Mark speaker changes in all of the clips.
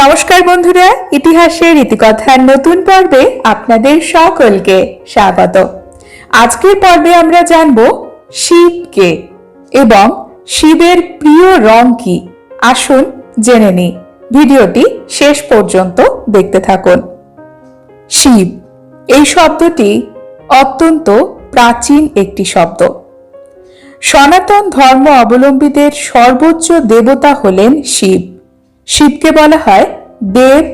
Speaker 1: নমস্কার বন্ধুরা, ইতিহাসের ইতিকথার নতুন পর্বে আপনাদের সকলকে স্বাগত। আজকের পর্বে আমরা জানব শিবকে এবং শিবের প্রিয় রং কি। আসুন জেনে নিই। ভিডিওটি শেষ পর্যন্ত দেখতে থাকুন। শিব এই শব্দটি অত্যন্ত প্রাচীন একটি শব্দ। সনাতন ধর্ম অবলম্বীদের সর্বোচ্চ দেবতা হলেন শিব। শিবকে বলা হয় দেব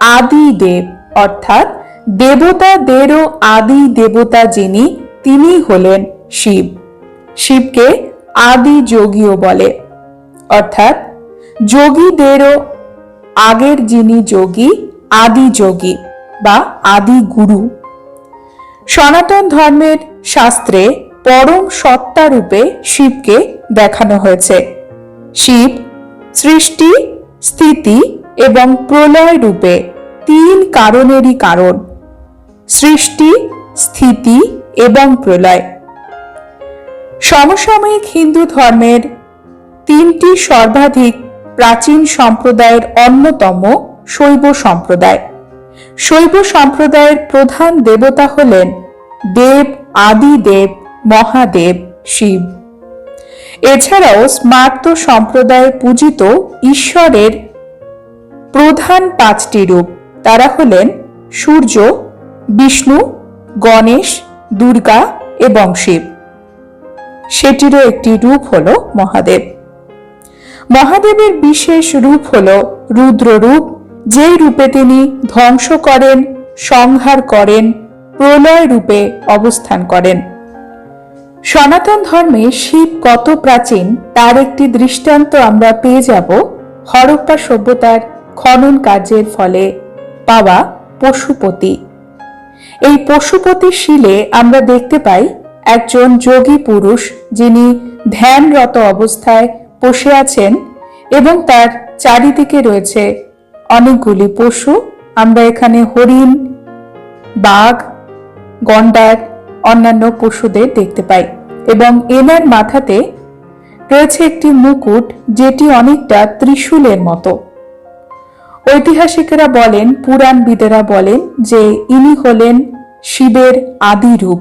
Speaker 1: আদি দেব, অর্থাৎ দেবতাদেরও আদি দেবতা যিনি, তিনি হলেন শিব। শিবকে আদি যোগীও বলে। অর্থাৎ যোগীদেরও আগের যিনি যোগী, আদি যোগী বা আদি গুরু। সনাতন ধর্মের শাস্ত্রে পরম সত্তা রূপে শিবকে দেখানো হয়েছে। শিব সৃষ্টি স্থিতি এবং প্রলয় রূপে তিন কারণেরই কারণ, সৃষ্টি, স্থিতি এবং প্রলয়। সমসাময়িক হিন্দু ধর্মের তিনটি সর্বাধিক প্রাচীন সম্প্রদায়ের অন্যতম শৈব সম্প্রদায়। শৈব সম্প্রদায়ের প্রধান দেবতা হলেন দেব, আদিদেব, মহাদেব, শিব। এছাড়াও স্মার্ত সম্প্রদায়ে পূজিত ঈশ্বরের প্রধান পাঁচটি রূপ। তারা হলেন সূর্য, বিষ্ণু, গণেশ, দুর্গা এবং শিব। সেটিরও একটি রূপ হল মহাদেব। মহাদেবের বিশেষ রূপ হল রুদ্র রূপ যেই রূপে তিনি ধ্বংস করেন, সংহার করেন, প্রলয় রূপে অবস্থান করেন। সনাতন ধর্মে শিব কত প্রাচীন, তার একটি দৃষ্টান্ত আমরা পেয়ে যাব হরপ্পা সভ্যতার খনন কার্যের ফলে, পাওয়া পশুপতি। এই পশুপতি শিলে আমরা দেখতে পাই একজন যোগী পুরুষ যিনি ধ্যানরত অবস্থায় বসে আছেন এবং তার চারিদিকে রয়েছে অনেকগুলি পশু। আমরা এখানে হরিণ, বাঘ, গন্ডার অন্যান্য পশুদের দেখতে পাই এবং এনার মাথাতে রয়েছে একটি মুকুট যেটি অনেকটা ত্রিশূলের মতো। ঐতিহাসিকেরা বলেন, পুরাণবিদেরা বলেন যে ইনি হলেন শিবের আদি রূপ।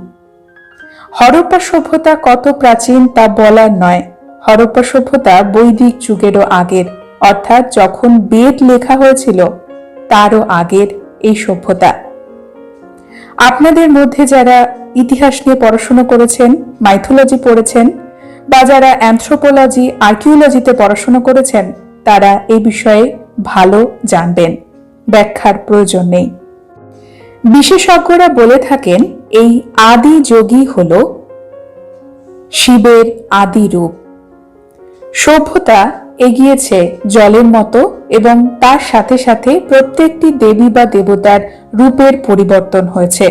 Speaker 1: হরপ্পা সভ্যতা কত প্রাচীন তা বলার নয়। হরপ্পা সভ্যতা বৈদিক যুগেরও আগের, অর্থাৎ যখন বেদ লেখা হয়েছিল, তারও আগের এই সভ্যতা। আপনাদের মধ্যে যারা ইতিহাস নিয়ে পড়াশোনা করেছেন মাইথোলজি পড়েছেন, বা যারা অ্যান্থ্রোপোলজি আর্কিওলজিতে পড়াশোনা করেছেন, তারা এই বিষয়ে ভালো জানবেন। ব্যাখ্যার প্রয়োজন নেই। বিশেষজ্ঞরা বলে থাকেন, এই আদি যোগী হল শিবের আদি রূপ। সভ্যতা এগিয়েছে জলের মতো এবং তার সাথে সাথে প্রত্যেকটি দেবী বা দেবতার রূপের পরিবর্তন হয়েছে।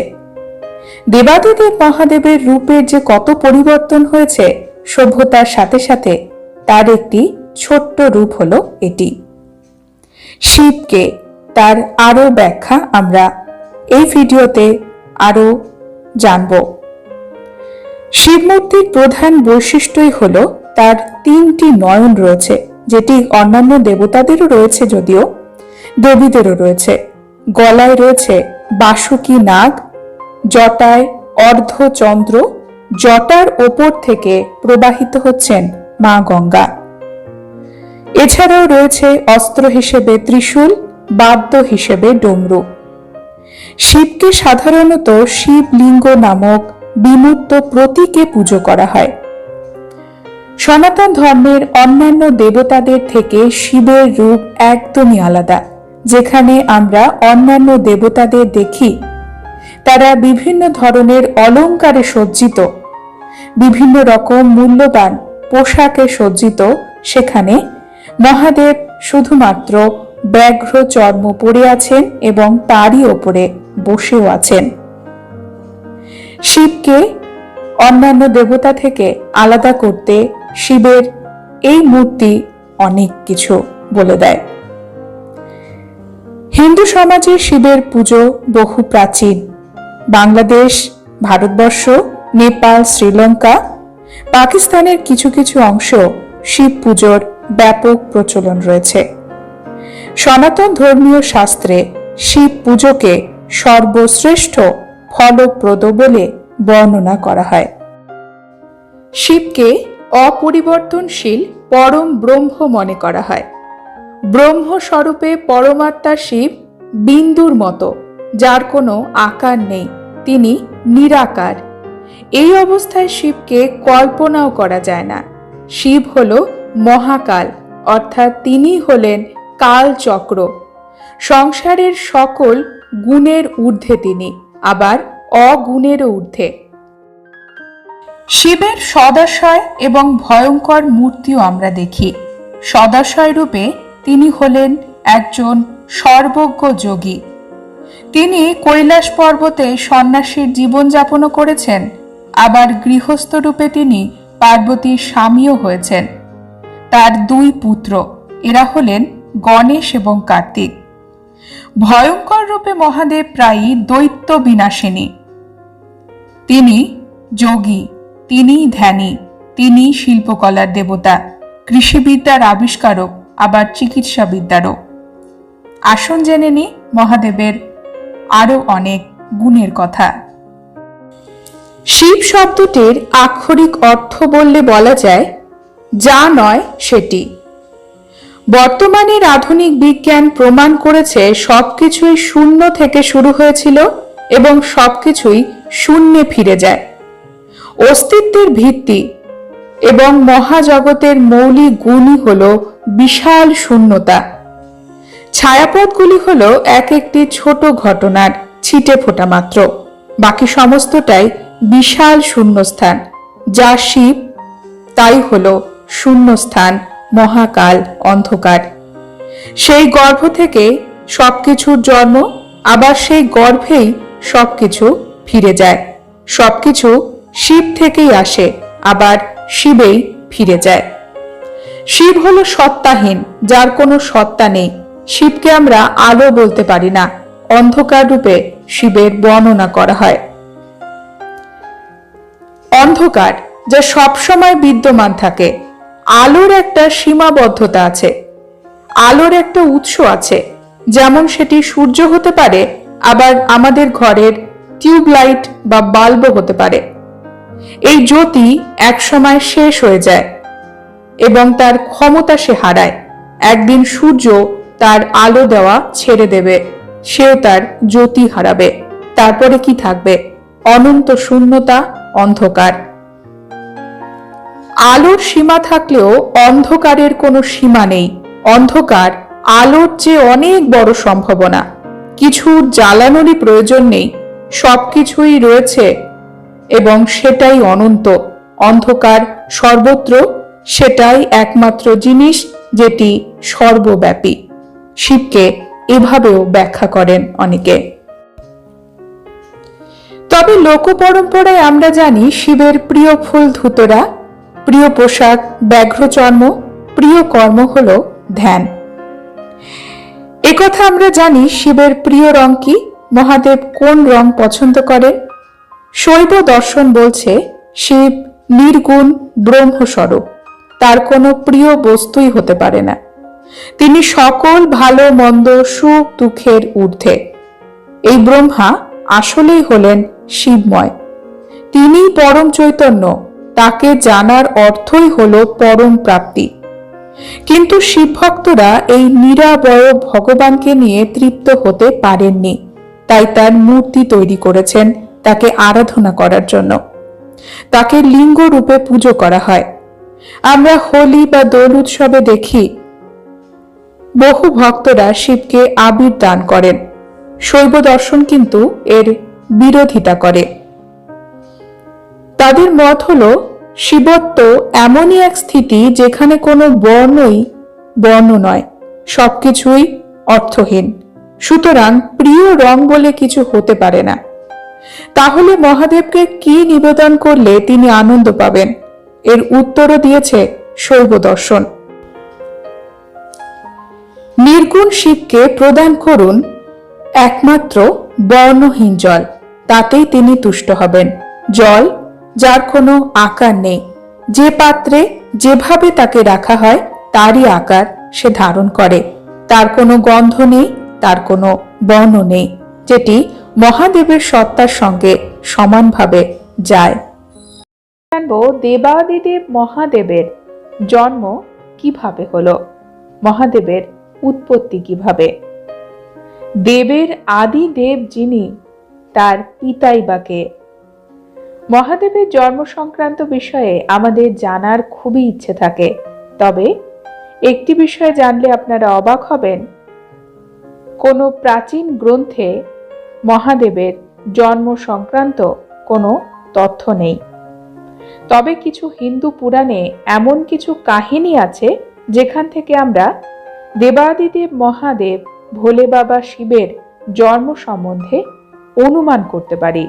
Speaker 1: দেবাদিদেব মহাদেবের রূপের যে কত পরিবর্তন হয়েছে, সভ্যতার সাথে সাথে তার একটি ছোট্ট রূপ হল এটি। শিবকে তার আরও ব্যাখ্যা আমরা এই ভিডিওতে আরও জানব। শিবমূর্তির প্রধান বৈশিষ্ট্যই হল তার তিনটি নয়ন রয়েছে। যেটি অন্যান্য দেবতাদেরও রয়েছে যদিও, দেবীদেরও রয়েছে। গলায় রয়েছে বাসুকি নাগ, জটায় অর্ধচন্দ্র, জটার ওপর থেকে প্রবাহিত হচ্ছেন মা গঙ্গা। এছাড়াও রয়েছে অস্ত্র হিসেবে ত্রিশূল, বাদ্য হিসেবে ডমরু। শিবকে সাধারণত শিবলিঙ্গ নামক বিমূর্ত প্রতীকে পুজো করা হয়। সনাতন ধর্মের অন্যান্য দেবতাদের থেকে শিবের রূপ একদমই আলাদা। যেখানে আমরা অন্যান্য দেবতাদের দেখি। তারা বিভিন্ন ধরনের অলঙ্কারে সজ্জিত। বিভিন্ন রকম মূল্যবান পোশাকে সজ্জিত। সেখানে মহাদেব শুধুমাত্র ব্যাঘ্র চর্ম পড়ে আছেন এবং তারই ওপরে বসেও আছেন। শিবকে অন্যান্য দেবতা থেকে আলাদা করতে শিবের এই মূর্তি অনেক কিছু বলে দেয়। হিন্দু সমাজে শিবের পুজো বহু প্রাচীন। বাংলাদেশ, ভারতবর্ষ, নেপাল, শ্রীলঙ্কা, পাকিস্তানের কিছু কিছু অংশ শিব পুজোর ব্যাপক প্রচলন রয়েছে। সনাতন ধর্মীয় শাস্ত্রে শিব পুজোকে সর্বশ্রেষ্ঠ ফলপ্রদ বলে বর্ণনা করা হয়। শিবকে অপরিবর্তনশীল পরম ব্রহ্ম মনে করা হয়। ব্রহ্ম স্বরূপে পরমাত্মা শিব বিন্দুর মতো, যার কোনো আকার নেই, তিনি নিরাকার। এই অবস্থায় শিবকে কল্পনাও করা যায় না। শিব হল মহাকাল, অর্থাৎ তিনি হলেন কালচক্র। সংসারের সকল গুণের ঊর্ধ্বে তিনি, আবার অগুণেরও ঊর্ধ্বে। শিবের সদাশয় এবং ভয়ঙ্কর মূর্তিও আমরা দেখি। সদাশয় রূপে তিনি হলেন একজন সর্বজ্ঞ যোগী। তিনি কৈলাস পর্বতে সন্ন্যাসীর জীবনযাপনও করেছেন, আবার গৃহস্থ রূপে তিনি পার্বতীর স্বামীও হয়েছেন। তার দুই পুত্র, এরা হলেন গণেশ এবং কার্তিক। ভয়ঙ্কর রূপে মহাদেব প্রায়ই দৈত্য বিনাশিনী। তিনি যোগী। তিনি ধ্যানী তিনি শিল্পকলার দেবতা, কৃষিবিদ্যার আবিষ্কারক, আবার চিকিৎসাবিদ্যারও। আসন জেনে নি মহাদেবের আরও অনেক গুণের কথা। শিব শব্দটির আক্ষরিক অর্থ বললে বলা যায়, যা নয় সেটি। বর্তমানের আধুনিক বিজ্ঞান প্রমাণ করেছে সবকিছুই শূন্য থেকে শুরু হয়েছিল এবং সবকিছুই শূন্যে ফিরে যায়। অস্তিত্বের ভিত্তি এবং মহাজগতের মৌলিক গুণই হল বিশাল শূন্যতা। ছায়াপথগুলি হল এক একটি ছোট ঘটনার ছিটে ফোটা মাত্র। বাকি সমস্তটাই বিশাল শূন্যস্থান। যা শিব, তাই হল শূন্যস্থান, মহাকাল, অন্ধকার। সেই গর্ভ থেকে সবকিছুর জন্ম, আবার সেই গর্ভেই সবকিছু ফিরে যায়। সবকিছু শিব থেকেই আসে, আবার শিবেই ফিরে যায়। শিব হলো সত্তাহীন, যার কোনো সত্তা নেই। শিবকে আমরা আলো বলতে পারি না, অন্ধকার রূপে শিবের বর্ণনা করা হয়। অন্ধকার, যা সবসময় বিদ্যমান থাকে। আলোর একটা সীমাবদ্ধতা আছে। আলোর একটা উৎস আছে। যেমন সেটি সূর্য হতে পারে, আবার আমাদের ঘরের টিউবলাইট বা বাল্বও হতে পারে। এই জ্যোতি একসময় শেষ হয়ে যায় এবং তার ক্ষমতা সে হারায়। একদিন সূর্য তার আলো দেওয়া ছেড়ে দেবে, সেও তার জ্যোতি হারাবে। তারপরে কি থাকবে? অনন্ত শূন্যতা, অন্ধকার। আলোর সীমা থাকলেও অন্ধকারের কোনো সীমা নেই। অন্ধকার আলোর চেয়ে অনেক বড় সম্ভাবনা। কিছু জ্বালানোরই প্রয়োজন নেই। সবকিছুই রয়েছে এবং সেটাই অনন্ত। অন্ধকার সর্বত্র সেটাই একমাত্র জিনিস যেটি সর্বব্যাপী। শিবকে এভাবেও ব্যাখ্যা করেন অনেকে। তবে লোক পরম্পরায় আমরা জানি শিবের প্রিয় ফুল ধুতরা, প্রিয় পোশাক ব্যাঘ্রচর্ম প্রিয় কর্ম হল ধ্যান। একথা আমরা জানি শিবের প্রিয় রং কি, মহাদেব কোন রং পছন্দ করেন শৈব দর্শন বলছে, শিব নির্গুণ ব্রহ্মস্বরূপ, তার কোনো প্রিয় বস্তুই হতে পারে না। তিনি সকল ভালো, মন্দ, সুখ, দুঃখের ঊর্ধ্বে। এই ব্রহ্মা আসলেই হলেন শিবময়। তিনি পরম চৈতন্য, তাকে জানার অর্থই হল পরম প্রাপ্তি। কিন্তু শিব ভক্তরা এই নিরাবয় ভগবানকে নিয়ে তৃপ্ত হতে পারেননি, তাই তার মূর্তি তৈরি করেছেন তাকে আরাধনা করার জন্য। তাকে লিঙ্গ রূপে পুজো করা হয়। আমরা হোলি বা দোল উৎসবে দেখি, বহু ভক্তরা শিবকে আবির দান করেন। শৈব দর্শন কিন্তু এর বিরোধিতা করে। তাদের মত হল, শিবত্ব এমনই এক স্থিতি যেখানে কোনো বর্ণই বর্ণ নয়, সবকিছুই অর্থহীন। সুতরাং প্রিয় রং বলে কিছু হতে পারে না। তাহলে মহাদেবকে কি নিবেদন করলে তিনি আনন্দ পাবেন? এর উত্তরও দিয়েছে শৈব দর্শন নির্গুণ শিবকে প্রদান করুন একমাত্র বর্ণহীন জল, তাতেই তিনি তুষ্ট হবেন। জল, যার কোনো আকার নেই। যে পাত্রে যেভাবে তাকে রাখা হয়, তারই আকার সে ধারণ করে। তার কোনো গন্ধ নেই, তার কোনো বর্ণ নেই, যেটি মহাদেবের সত্তার সঙ্গে সমানভাবে যায়। জানব দেবাদিদেব মহাদেবের জন্ম কীভাবে হলো? মহাদেবের উৎপত্তি কীভাবে? দেবের আদি দেব যিনি, তার পিতাই বাকে মহাদেবের জন্ম সংক্রান্ত বিষয়ে আমাদের জানার খুবই ইচ্ছে থাকে। তবে একটি বিষয়ে জানলে আপনারা অবাক হবেন। কোনো প্রাচীন গ্রন্থে মহাদেবের জন্ম সংক্রান্ত কোনো তথ্য নেই। তবে কিছু হিন্দু পুরাণে এমন কিছু কাহিনী আছে যেখান থেকে আমরা দেবাদিদেব মহাদেব ভোলে বাবা শিবের জন্ম সম্বন্ধে অনুমান করতে পারি।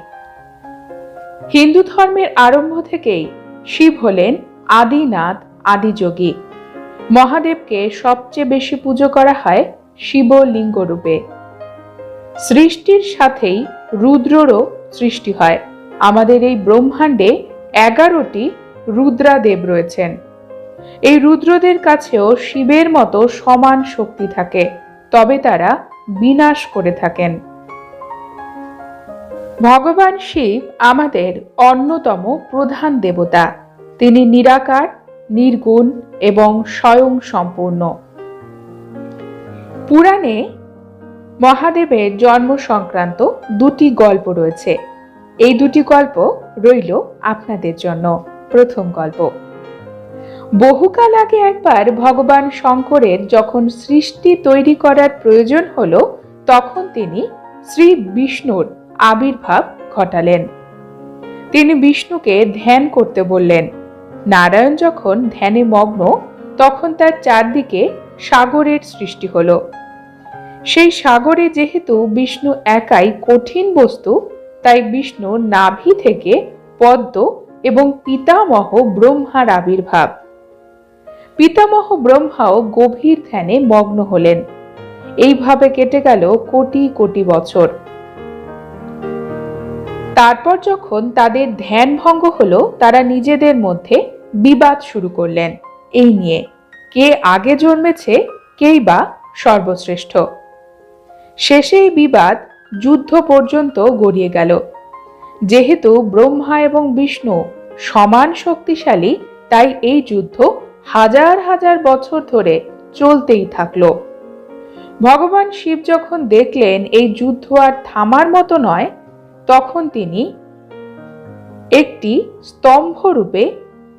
Speaker 1: হিন্দু ধর্মের আরম্ভ থেকেই শিব হলেন আদিনাথ আদিযোগী। মহাদেবকে সবচেয়ে বেশি পুজো করা হয় শিবলিঙ্গ রূপে সৃষ্টির সাথেই রুদ্ররও সৃষ্টি হয়। আমাদের এই ব্রহ্মাণ্ডে এগারোটি রুদ্রাদেব রয়েছেন। এই রুদ্রদের কাছেও শিবের মতো সমান শক্তি থাকে, তবে তারা বিনাশ করে থাকেন। ভগবান শিব আমাদের অন্যতম প্রধান দেবতা। তিনি নিরাকার, নির্গুণ এবং স্বয়ং সম্পূর্ণ। পুরাণে মহাদেবের জন্ম সংক্রান্ত দুটি গল্প রয়েছে। এই দুটি গল্প রইল আপনাদের জন্য। প্রথম গল্প। বহুকাল আগে একবার ভগবান শঙ্করের যখন সৃষ্টি তৈরি করার প্রয়োজন হলো, তখন তিনি শ্রী বিষ্ণুর আবির্ভাব ঘটালেন। তিনি বিষ্ণুকে ধ্যান করতে বললেন। নারায়ণ যখন ধ্যানে মগ্ন, তখন তার চারদিকে সাগরের সৃষ্টি হলো। সেই সাগরে যেহেতু বিষ্ণু একাই কঠিন বস্তু, তাই বিষ্ণু নাভি থেকে পদ্ম এবং পিতামহ ব্রহ্মার আবির্ভাব। পিতামহ ব্রহ্মাও গভীর ধ্যানে মগ্ন হলেন। এইভাবে কেটে গেল কোটি কোটি বছর। তারপর যখন তাদের ধ্যান ভঙ্গ হলো, তারা নিজেদের মধ্যে বিবাদ শুরু করলেন। এই নিয়ে কে আগে জন্মেছে, কেই বা সর্বশ্রেষ্ঠ। শেষে এই বিবাদ যুদ্ধ পর্যন্ত গড়িয়ে গেল। যেহেতু ব্রহ্মা এবং বিষ্ণু সমান শক্তিশালী, তাই এই যুদ্ধ হাজার হাজার বছর ধরে চলতেই থাকল। ভগবান শিব যখন দেখলেন এই যুদ্ধ আর থামার মতো নয়, তখন তিনি একটি স্তম্ভ রূপে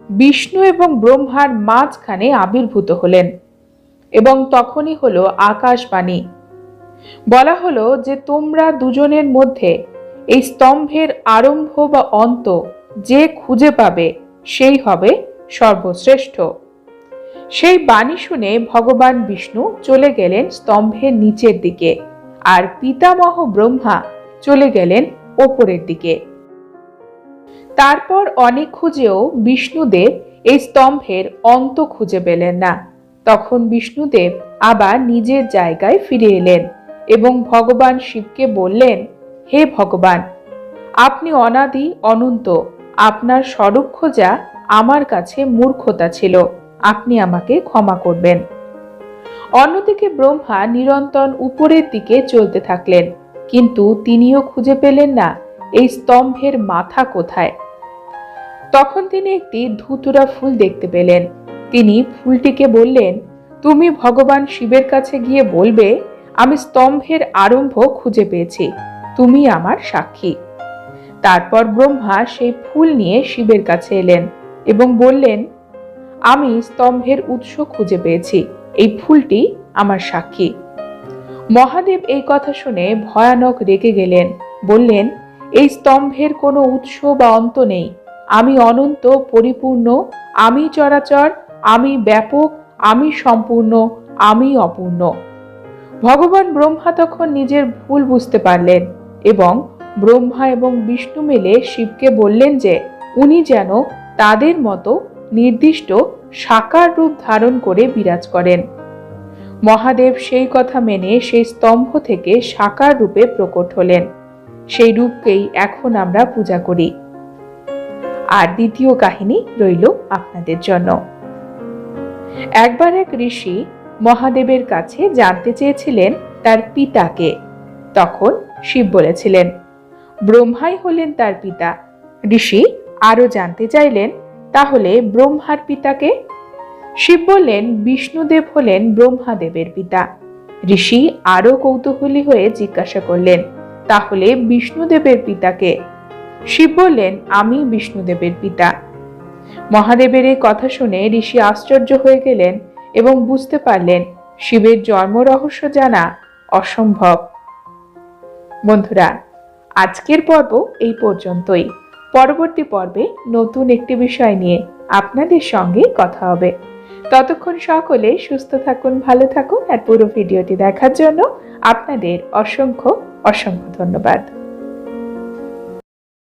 Speaker 1: বিষ্ণু এবং ব্রহ্মার মাঝখানে আবির্ভূত হলেন এবং তখনই হলো আকাশবাণী। বলা হলো যে তোমরা দুজনের মধ্যে এই স্তম্ভের আরম্ভ বা অন্ত যে খুঁজে পাবে, সেই হবে সর্বশ্রেষ্ঠ। সেই বাণী শুনে ভগবান বিষ্ণু চলে গেলেন স্তম্ভের নিচের দিকে আর পিতামহ ব্রহ্মা চলে গেলেন ওপরের দিকে। তারপর অনেক খুঁজেও বিষ্ণুদেব এই স্তম্ভের অন্ত খুঁজে পেলেন না। তখন বিষ্ণুদেব আবার নিজের জায়গায় ফিরে এলেন। এবং ভগবান শিবকে বললেন, হে ভগবান, আপনি অনাদি, অনন্ত, আপনার স্বরূপ খোঁজা আমার কাছে মূর্খতা ছিল, আপনি আমাকে ক্ষমা করবেন অন্যদিকে ব্রহ্মা নিরন্তর উপরের দিকে চলতে থাকলেন, কিন্তু তিনিও খুঁজে পেলেন না এই স্তম্ভের মাথা কোথায়। তখন তিনি একটি ধুতুরা ফুল দেখতে পেলেন। তিনি ফুলটিকে বললেন, তুমি ভগবান শিবের কাছে গিয়ে বলবে আমি স্তম্ভের আরম্ভ খুঁজে পেয়েছি। তুমি আমার সাক্ষী। তারপর ব্রহ্মা সেই ফুল নিয়ে শিবের কাছে এলেন এবং বললেন, আমি স্তম্ভের উৎস খুঁজে পেয়েছি। এই ফুলটি আমার সাক্ষী। মহাদেব এই কথা শুনে ভয়ানক রেগে গেলেন। বললেন, এই স্তম্ভের কোনো উৎস বা অন্ত নেই। আমি অনন্ত, পরিপূর্ণ, আমি চরাচর, আমি ব্যাপক, আমি সম্পূর্ণ, আমি অপূর্ণ। ভগবান ব্রহ্মা তখন নিজের ভুল বুঝতে পারলেন এবং ব্রহ্মা এবং বিষ্ণু মিলে শিবকে বললেন যে, উনি যেন তাদের মতো নির্দিষ্ট সাকার রূপ ধারণ করে বিরাজ করেন। মহাদেব সেই কথা মেনে সেই স্তম্ভ থেকে সাকার রূপে প্রকট হলেন। সেই রূপকেই এখন আমরা পূজা করি। আর দ্বিতীয় কাহিনী রইল আপনাদের জন্য। একবার এক ঋষি মহাদেবের কাছে জানতে চেয়েছিলেন তার পিতাকে। তখন শিব বলেছিলেন, ব্রহ্মাই হলেন তার পিতা। ঋষি আরও জানতে চাইলেন, তাহলে ব্রহ্মার পিতাকে? শিব বললেন, বিষ্ণুদেব হলেন ব্রহ্মাদেবের পিতা ঋষি আরও কৌতূহলী হয়ে জিজ্ঞাসা করলেন, তাহলে বিষ্ণুদেবের পিতাকে শিব বললেন, আমি বিষ্ণুদেবের পিতা মহাদেবের এই কথা শুনে ঋষি আশ্চর্য হয়ে গেলেন। এবং বুঝতে পারলেন শিবের জন্ম রহস্য জানা অসম্ভব। বন্ধুরা, আজকের পর্ব এই পর্যন্তই। পরবর্তী পর্বে নতুন একটি বিষয় নিয়ে আপনাদের সঙ্গে কথা হবে। ততক্ষণ সকলে সুস্থ থাকুন, ভালো থাকুন আর পুরো ভিডিওটি দেখার জন্য আপনাদের অসংখ্য অসংখ্য ধন্যবাদ।